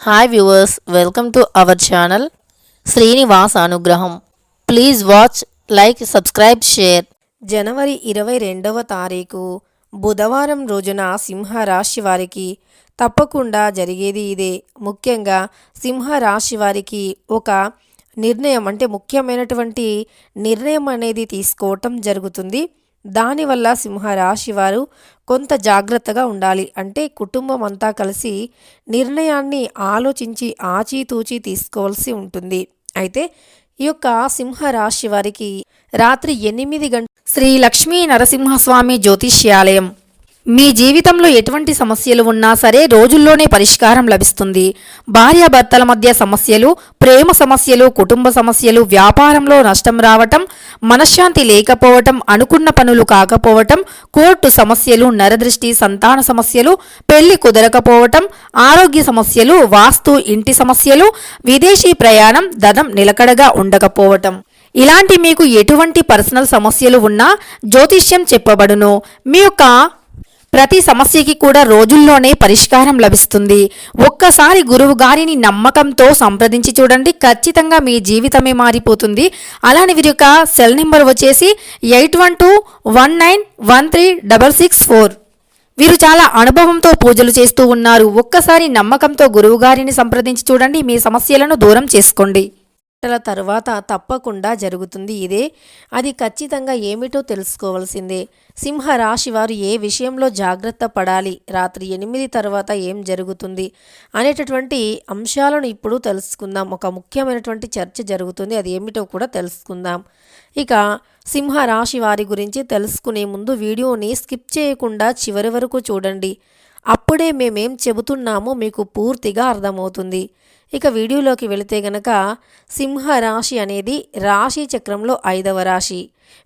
Hi viewers welcome to our channel Srinivas Anugraham please watch like subscribe share జనవరి ఇరవై రెండవ తారీఖు బుధవారం రోజున సింహరాశి వారికి తప్పకుండా జరిగేది ఇదే. ముఖ్యంగా సింహరాశి వారికి ఒక నిర్ణయం అంటే ముఖ్యమైనటువంటి నిర్ణయం అనేది తీసుకోవటం జరుగుతుంది. దానివల్ల సింహరాశి వారు కొంత జాగ్రత్తగా ఉండాలి. అంటే కుటుంబం అంతా కలిసి నిర్ణయాన్ని ఆలోచించి ఆచితూచి తీసుకోవాల్సి ఉంటుంది. అయితే ఈ యొక్క సింహరాశి వారికి రాత్రి ఎనిమిది గంట శ్రీ లక్ష్మీ నరసింహస్వామి జ్యోతిష్యాలయం మీ జీవితంలో ఎటువంటి సమస్యలు ఉన్నా సరే రోజుల్లోనే పరిష్కారం లభిస్తుంది. భార్యాభర్తల మధ్య సమస్యలు ప్రేమ సమస్యలు కుటుంబ సమస్యలు వ్యాపారంలో నష్టం రావటం మనశ్శాంతి లేకపోవటం అనుకున్న పనులు కాకపోవటం కోర్టు సమస్యలు నరదృష్టి సంతాన సమస్యలు పెళ్ళి కుదరకపోవటం ఆరోగ్య సమస్యలు వాస్తు ఇంటి సమస్యలు విదేశీ ప్రయాణం దదం నిలకడగా ఉండకపోవటం. ఇలాంటి మీకు ఎటువంటి పర్సనల్ సమస్యలు ఉన్నా జ్యోతిష్యం చెప్పబడును. మీ యొక్క ప్రతి సమస్యకి కూడా రోజుల్లోనే పరిష్కారం లభిస్తుంది. ఒక్కసారి గురువు గారిని నమ్మకంతో సంప్రదించి చూడండి. ఖచ్చితంగా మీ జీవితమే మారిపోతుంది. అలానే వీరి యొక్క సెల్ నెంబర్ వచ్చేసి eight one two one nine one three double six four. వీరు చాలా అనుభవంతో పూజలు చేస్తూ ఉన్నారు. ఒక్కసారి నమ్మకంతో గురువుగారిని సంప్రదించి చూడండి. మీ సమస్యలను దూరం చేసుకోండి. గంటల తరువాత తప్పకుండా జరుగుతుంది ఇదే. అది ఖచ్చితంగా ఏమిటో తెలుసుకోవాల్సిందే. సింహరాశి వారు ఏ విషయంలో జాగ్రత్త పడాలి? రాత్రి ఎనిమిది తర్వాత ఏం జరుగుతుంది? అనేటటువంటి అంశాలను ఇప్పుడు తెలుసుకుందాం. ఒక ముఖ్యమైనటువంటి చర్చ జరుగుతుంది. అది ఏమిటో కూడా తెలుసుకుందాం. ఇక సింహ రాశి వారి గురించి తెలుసుకునే ముందు వీడియోని స్కిప్ చేయకుండా చివరి వరకు చూడండి. అప్పుడే మేమేం చెబుతున్నామో మీకు పూర్తిగా అర్థమవుతుంది. ఇక వీడియోలోకి వెళితే గనక సింహరాశి అనేది రాశి చక్రంలో ఐదవ రాశి.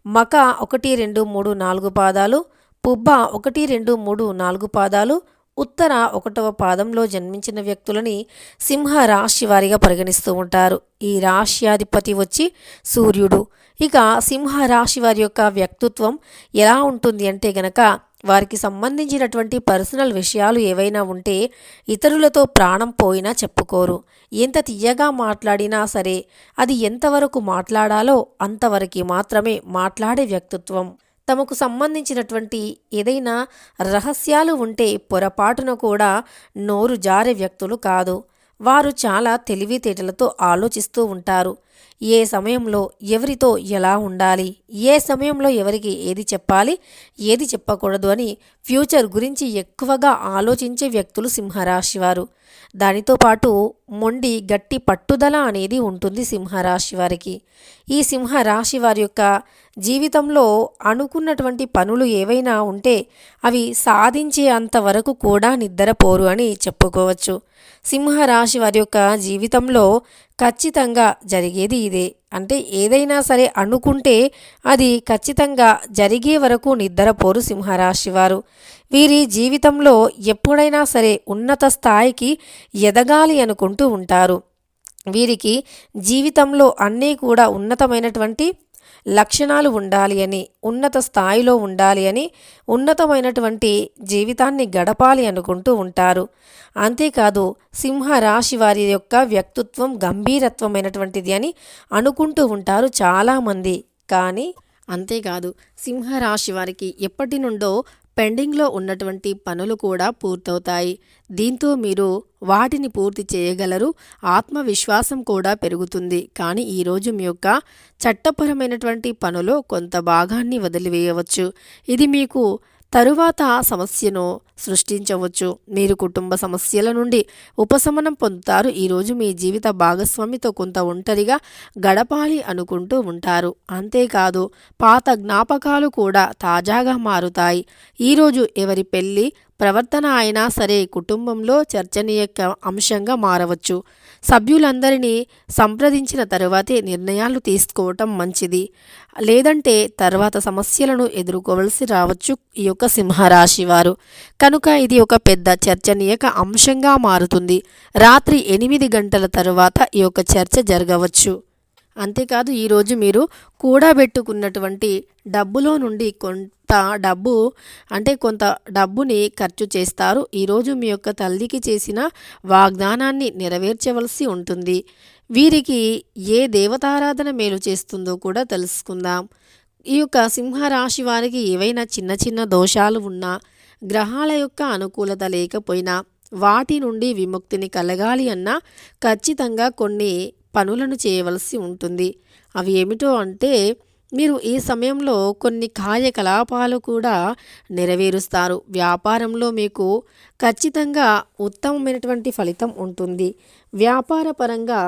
మక ఒకటి రెండు మూడు నాలుగు పాదాలు పుబ్బ ఒకటి రెండు మూడు నాలుగు పాదాలు ఉత్తర ఒకటవ పాదంలో జన్మించిన వ్యక్తులని సింహ రాశి వారిగా పరిగణిస్తూ ఉంటారు. ఈ రాశ్యాధిపతి వచ్చి సూర్యుడు. ఇక సింహ రాశి వారి యొక్క వ్యక్తిత్వం ఎలా ఉంటుంది అంటే గనక వారికి సంబంధించినటువంటి పర్సనల్ విషయాలు ఏవైనా ఉంటే ఇతరులతో ప్రాణం పోయినా చెప్పుకోరు. ఎంత తీయగా మాట్లాడినా సరే అది ఎంతవరకు మాట్లాడాలో అంతవరకు మాత్రమే మాట్లాడే వ్యక్తిత్వం. తమకు సంబంధించినటువంటి ఏదైనా రహస్యాలు ఉంటే పొరపాటున కూడా నోరు జారే వ్యక్తులు కాదు. వారు చాలా తెలివితేటలతో ఆలోచిస్తూ ఉంటారు. ఏ సమయంలో ఎవరితో ఎలా ఉండాలి? ఏ సమయంలో ఎవరికి ఏది చెప్పాలి? ఏది చెప్పకూడదు అని ఫ్యూచర్ గురించి ఎక్కువగా ఆలోచించే వ్యక్తులు సింహరాశి వారు. దానితో పాటు మొండి గట్టి పట్టుదల అనేది ఉంటుంది సింహరాశి వారికి. ఈ సింహరాశి వారి యొక్క జీవితంలో అనుకున్నటువంటి పనులు ఏవైనా ఉంటే అవి సాధించే అంతవరకు కూడా నిద్రపోరు అని చెప్పుకోవచ్చు. సింహరాశి వారి యొక్క జీవితంలో ఖచ్చితంగా జరిగేది ఇదే. అంటే ఏదైనా సరే అనుకుంటే అది ఖచ్చితంగా జరిగే వరకు నిద్రపోరు సింహరాశి వారు. వీరి జీవితంలో ఎప్పుడైనా సరే ఉన్నత స్థాయికి ఎదగాలి అనుకుంటూ ఉంటారు. వీరికి జీవితంలో అన్నీ కూడా ఉన్నతమైనటువంటి లక్షణాలు ఉండాలి అని ఉన్నత స్థాయిలో ఉండాలి అని ఉన్నతమైనటువంటి జీవితాన్ని గడపాలి అనుకుంటూ ఉంటారు. అంతేకాదు సింహ రాశి వారి యొక్క వ్యక్తిత్వం గంభీరత్వమైనటువంటిది అని అనుకుంటూ ఉంటారు చాలామంది. కానీ అంతేకాదు సింహరాశి వారికి ఎప్పటి నుండో పెండింగ్లో ఉన్నటువంటి పనులు కూడా పూర్తవుతాయి. దీంతో మీరు వాటిని పూర్తి చేయగలరు. ఆత్మవిశ్వాసం కూడా పెరుగుతుంది. కానీ ఈరోజు మీ యొక్క చట్టపరమైనటువంటి పనులో కొంత భాగాన్ని వదిలివేయవచ్చు. ఇది మీకు తరువాత సమస్యను సృష్టించవచ్చు. మీరు కుటుంబ సమస్యల నుండి ఉపశమనం పొందుతారు. ఈరోజు మీ జీవిత భాగస్వామితో కొంత ఒంటరిగా గడపాలి అనుకుంటూ ఉంటారు. అంతేకాదు పాత జ్ఞాపకాలు కూడా తాజాగా మారుతాయి. ఈరోజు ఎవరి పెళ్ళి ప్రవర్తన అయినా సరే కుటుంబంలో చర్చనీయ అంశంగా మారవచ్చు. సభ్యులందరినీ సంప్రదించిన తరువాతే నిర్ణయాలు తీసుకోవటం మంచిది. లేదంటే తర్వాత సమస్యలను ఎదుర్కోవలసి రావచ్చు ఈ యొక్క సింహరాశి వారు. కనుక ఇది ఒక పెద్ద చర్చనీయక అంశంగా మారుతుంది. రాత్రి ఎనిమిది గంటల తరువాత ఈ యొక్క చర్చ జరగవచ్చు. అంతేకాదు ఈరోజు మీరు కూడబెట్టుకున్నటువంటి డబ్బులో నుండి కొంత డబ్బు అంటే కొంత డబ్బుని ఖర్చు చేస్తారు. ఈరోజు మీ యొక్క తల్లికి చేసిన వాగ్దానాన్ని నెరవేర్చవలసి ఉంటుంది. వీరికి ఏ దేవతారాధన మేలు చేస్తుందో కూడా తెలుసుకుందాం. ఈ యొక్క సింహరాశి వారికి ఏవైనా చిన్న చిన్న దోషాలు ఉన్నా గ్రహాల యొక్క అనుకూలత లేకపోయినా వాటి నుండి విముక్తిని కలగాలి అన్నా ఖచ్చితంగా కొన్ని పనులను చేయవలసి ఉంటుంది. అవి ఏమిటో అంటే మీరు ఈ సమయంలో కొన్ని కార్యకలాపాలు కూడా నెరవేరుస్తారు. వ్యాపారంలో మీకు ఖచ్చితంగా ఉత్తమమైనటువంటి ఫలితం ఉంటుంది. వ్యాపార పరంగా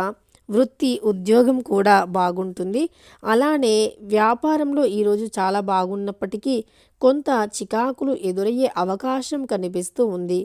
వృత్తి ఉద్యోగం కూడా బాగుంటుంది. అలానే వ్యాపారంలో ఈరోజు చాలా బాగున్నప్పటికీ కొంత చికాకులు ఎదురయ్యే అవకాశం కనిపిస్తూ ఉంది.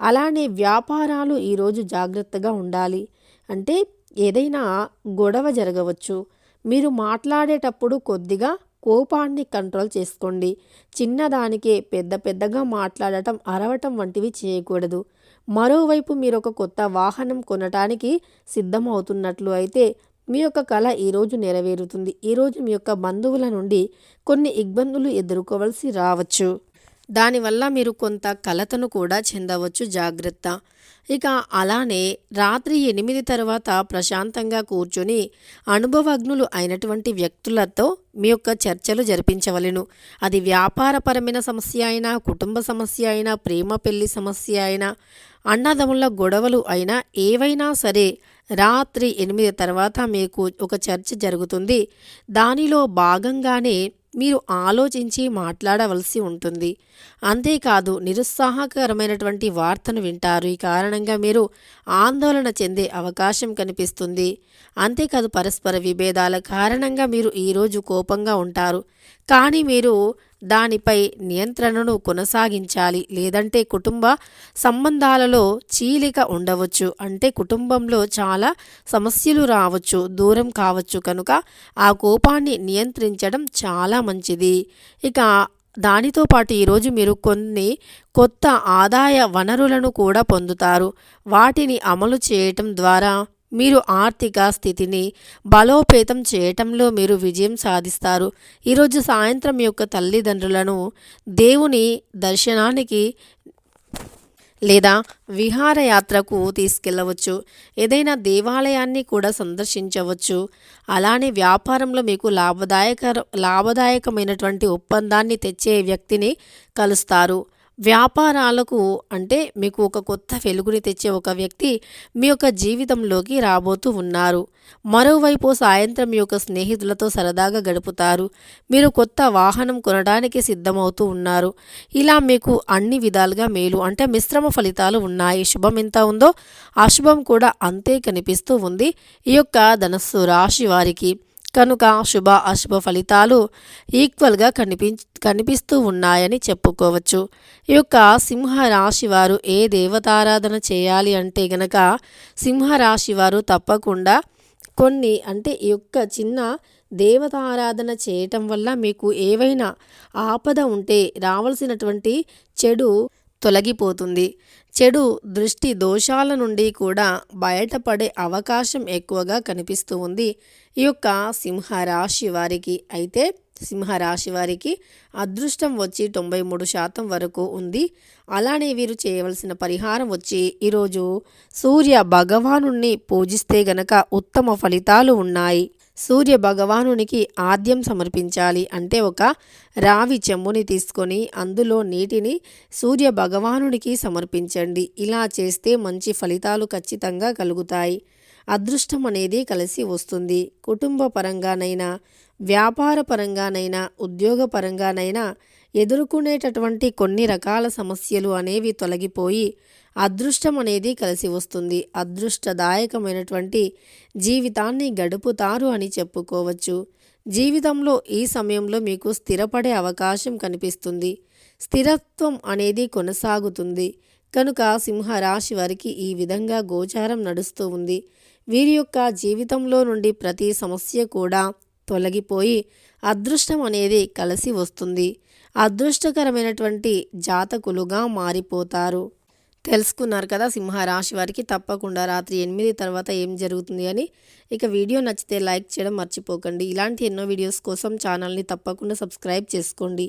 అలానే వ్యాపారాలు ఈరోజు జాగ్రత్తగా ఉండాలి. అంటే ఏదైనా గొడవ జరగవచ్చు. మీరు మాట్లాడేటప్పుడు కొద్దిగా కోపాన్ని కంట్రోల్ చేసుకోండి. చిన్నదానికే పెద్ద పెద్దగా మాట్లాడటం అరవటం వంటివి చేయకూడదు. మరోవైపు మీరు ఒక కొత్త వాహనం కొనటానికి సిద్ధమవుతున్నట్లు అయితే మీ యొక్క కళ ఈరోజు నెరవేరుతుంది. ఈరోజు మీ యొక్క బంధువుల నుండి కొన్ని ఇబ్బందులు ఎదుర్కోవలసి రావచ్చు. దానివల్ల మీరు కొంత కలతను కూడా చెందవచ్చు. జాగ్రత్త. ఇక అలానే రాత్రి ఎనిమిది తర్వాత ప్రశాంతంగా కూర్చొని అనుభవజ్ఞులు అయినటువంటి వ్యక్తులతో మీ యొక్క చర్చలు జరిపించవలెను. అది వ్యాపారపరమైన సమస్య అయినా కుటుంబ సమస్య అయినా ప్రేమ పెళ్ళి సమస్య అయినా అన్నదమ్ముల గొడవలు అయినా ఏవైనా సరే రాత్రి ఎనిమిది తర్వాత మీకు ఒక చర్చ జరుగుతుంది. దానిలో భాగంగానే మీరు ఆలోచించి మాట్లాడవలసి ఉంటుంది. అంతేకాదు నిరుత్సాహకరమైనటువంటి వార్తను వింటారు. ఈ కారణంగా మీరు ఆందోళన చెందే అవకాశం కనిపిస్తుంది. అంతేకాదు పరస్పర విభేదాల కారణంగా మీరు ఈరోజు కోపంగా ఉంటారు. కానీ మీరు దానిపై నియంత్రణను కొనసాగించాలి. లేదంటే కుటుంబ సంబంధాలలో చీలిక ఉండవచ్చు. అంటే కుటుంబంలో చాలా సమస్యలు రావచ్చు దూరం కావచ్చు. కనుక ఆ కోపాన్ని నియంత్రించడం చాలా మంచిది. ఇక దానితో పాటు ఈరోజు మీరు కొన్ని కొత్త ఆదాయ వనరులను కూడా పొందుతారు. వాటిని అమలు చేయటం ద్వారా మీరు ఆర్థిక స్థితిని బలోపేతం చేయటంలో మీరు విజయం సాధిస్తారు. ఈరోజు సాయంత్రం యొక్క తల్లిదండ్రులను దేవుని దర్శనానికి లేదా విహారయాత్రకు తీసుకెళ్ళవచ్చు ఏదైనా దేవాలయాన్ని కూడా సందర్శించవచ్చు. అలానే వ్యాపారంలో మీకు లాభదాయక లాభదాయకమైనటువంటి ఒప్పందాన్ని తెచ్చే వ్యక్తిని కలుస్తారు. వ్యాపారాలకు అంటే మీకు ఒక కొత్త వెలుగుని తెచ్చే ఒక వ్యక్తి మీ యొక్క జీవితంలోకి రాబోతూ ఉన్నారు. మరోవైపు సాయంత్రం మీ యొక్క స్నేహితులతో సరదాగా గడుపుతారు. మీరు కొత్త వాహనం కొనడానికి సిద్ధమవుతూ ఉన్నారు. ఇలా మీకు అన్ని విధాలుగా మేలు అంటే మిశ్రమ ఫలితాలు ఉన్నాయి. శుభం ఎంత ఉందో అశుభం కూడా అంతే కనిపిస్తూ ఉంది. ఈ యొక్క ధనస్సు రాశి వారికి. కనుక శుభ అశుభ ఫలితాలు ఈక్వల్గా కనిపి కనిపిస్తూ ఉన్నాయని చెప్పుకోవచ్చు. ఈ యొక్క సింహరాశి వారు ఏ దేవతారాధన చేయాలి అంటే గనక సింహరాశి వారు తప్పకుండా కొన్ని అంటే ఈ యొక్క చిన్న దేవతారాధన చేయటం వల్ల మీకు ఏవైనా ఆపద ఉంటే రావాల్సినటువంటి చెడు తొలగిపోతుంది. చెడు దృష్టి దోషాల నుండి కూడా బయటపడే అవకాశం ఎక్కువగా కనిపిస్తూ ఉంది. ఈ యొక్క సింహరాశి వారికి అయితే సింహరాశి వారికి అదృష్టం వచ్చి తొంభై మూడు శాతం వరకు ఉంది. అలానే వీరు చేయవలసిన పరిహారం వచ్చి ఈరోజు సూర్య భగవానుణ్ణి పూజిస్తే గనక ఉత్తమ ఫలితాలు ఉన్నాయి. సూర్య భగవానునికి ఆద్యం సమర్పించాలి అంటే ఒక రావి చెంబుని తీసుకొని అందులో నీటిని సూర్య భగవానునికి సమర్పించండి. ఇలా చేస్తే మంచి ఫలితాలు ఖచ్చితంగా కలుగుతాయి. అదృష్టం అనేది కలిసి వస్తుంది. కుటుంబ పరంగానైనా వ్యాపార పరంగానైనా ఉద్యోగ పరంగానైనా ఎదుర్కొనేటటువంటి కొన్ని రకాల సమస్యలు అనేవి తొలగిపోయి అదృష్టం అనేది కలిసి వస్తుంది. అదృష్టదాయకమైనటువంటి జీవితాన్ని గడుపుతారు అని చెప్పుకోవచ్చు. జీవితంలో ఈ సమయంలో మీకు స్థిరపడే అవకాశం కనిపిస్తుంది. స్థిరత్వం అనేది కొనసాగుతుంది. కనుక సింహరాశి వారికి ఈ విధంగా గోచారం నడుస్తూ ఉంది. వీరి యొక్క జీవితంలో నుండి ప్రతి సమస్య కూడా తొలగిపోయి అదృష్టం అనేది కలిసి వస్తుంది. అదృష్టకరమైనటువంటి జాతకులుగా మారిపోతారు. తెలుసుకున్నారు కదా సింహరాశి వారికి తప్పకుండా రాత్రి ఎనిమిది తర్వాత ఏం జరుగుతుంది అని. ఇక వీడియో నచ్చితే లైక్ చేయడం మర్చిపోకండి. ఇలాంటి ఎన్నో వీడియోస్ కోసం ఛానల్ని తప్పకుండా సబ్స్క్రైబ్ చేసుకోండి.